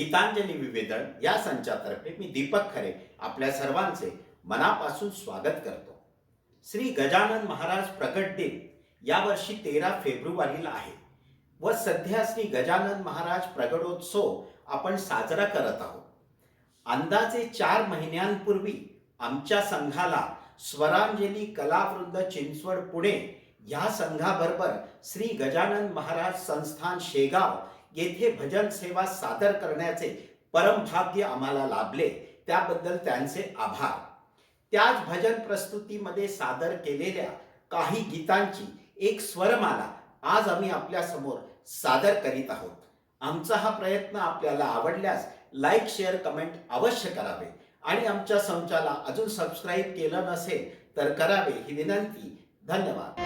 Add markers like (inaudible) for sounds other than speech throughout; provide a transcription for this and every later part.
गीतांजली विवेदन या संचातर्फे मी दीपक खरे आपल्या सर्वांचे मनापासून स्वागत करतो. श्री गजानन महाराज प्रकट दिन यावर्षी तेरा फेब्रुवारीला आहे व सध्या श्री गजानन महाराज प्रगटोत्सव आपण साजरा करत आहोत. अंदाजे चार महिन्यांपूर्वी आमच्या संघाला स्वरांजली कलावृंद चिंचवड पुणे या संघाबरोबर श्री गजानन महाराज संस्थान शेगाव येथे भजन सेवा सादर करण्याचे परमभाग्य आम्हाला लाभले. त्याबद्दल त्यांचे आभार. त्याच भजन प्रस्तुतीमध्ये सादर केलेल्या काही गीतांची एक स्वरमाला आज आम्ही आपल्यासमोर सादर करीत आहोत. आमचा हा प्रयत्न आपल्याला आवडल्यास लाईक शेअर कमेंट अवश्य करावे. आणि आमच्या संचाला अजून सबस्क्राईब केलं नसेल तर करावे ही विनंती. धन्यवाद.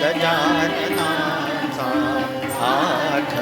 गजाननाचा आठ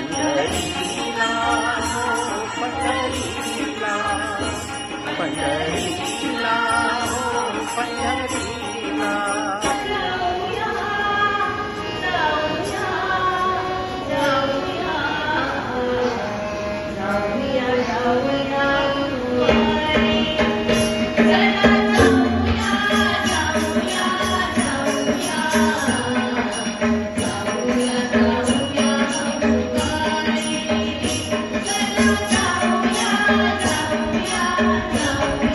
पंढरीला हो पंढरीला पंढरीला हो पंढरीला now. (laughs)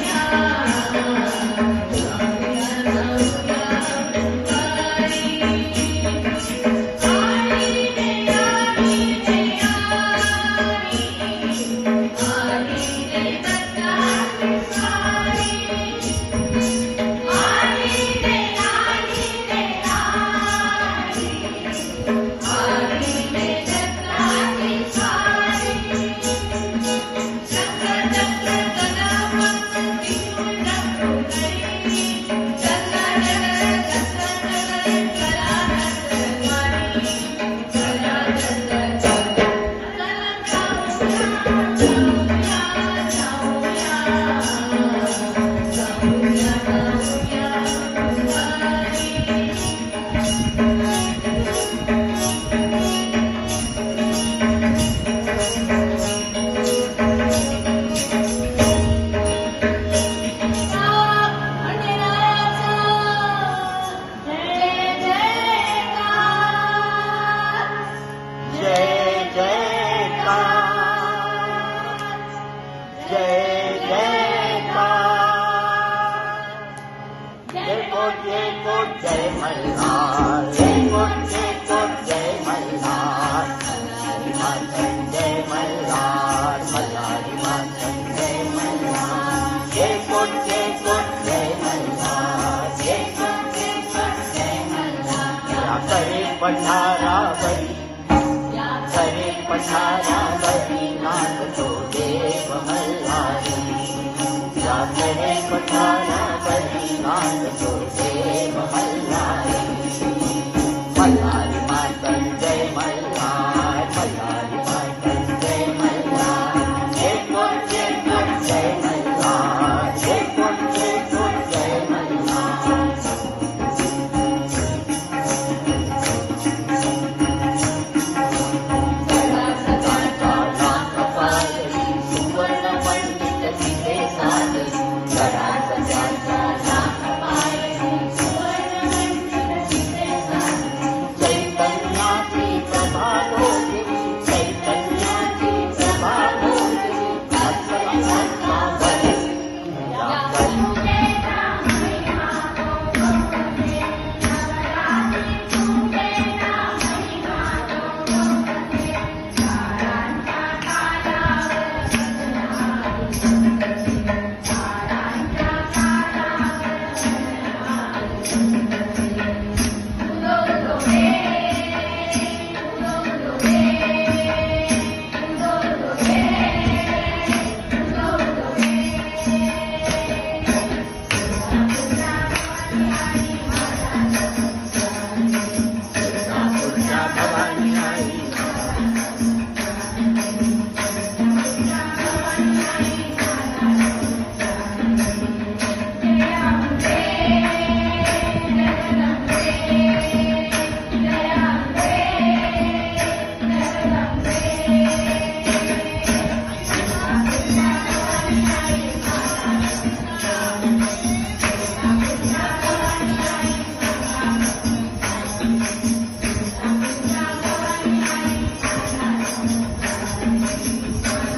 Radha Radha Jesus Christ.